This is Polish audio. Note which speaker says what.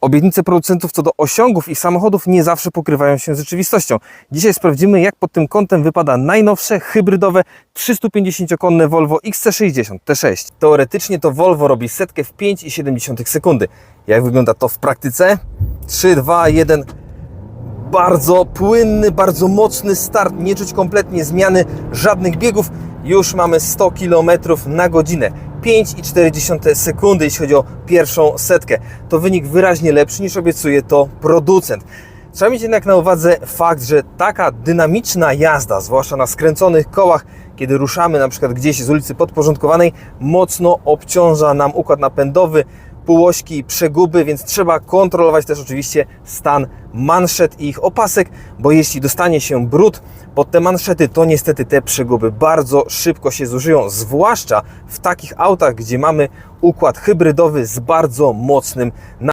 Speaker 1: Obietnice producentów co do osiągów ich samochodów nie zawsze pokrywają się z rzeczywistością. Dzisiaj sprawdzimy, jak pod tym kątem wypada najnowsze, hybrydowe 350-konne Volvo XC60 T6. Teoretycznie to Volvo robi setkę w 5,7 sekundy. Jak wygląda to w praktyce? 3, 2, 1 bardzo płynny, bardzo mocny start, nie czuć kompletnie zmiany żadnych biegów. Już mamy 100 km na godzinę. 5,4 sekundy, jeśli chodzi o pierwszą setkę. To wynik wyraźnie lepszy niż obiecuje to producent. Trzeba mieć jednak na uwadze fakt, że taka dynamiczna jazda, zwłaszcza na skręconych kołach, kiedy ruszamy na przykład gdzieś z ulicy podporządkowanej, mocno obciąża nam układ napędowy, półośki, przeguby, więc trzeba kontrolować też oczywiście stan manszet i ich opasek, bo jeśli dostanie się brud pod te manszety, to niestety te przeguby bardzo szybko się zużyją, zwłaszcza w takich autach, gdzie mamy układ hybrydowy z bardzo mocnym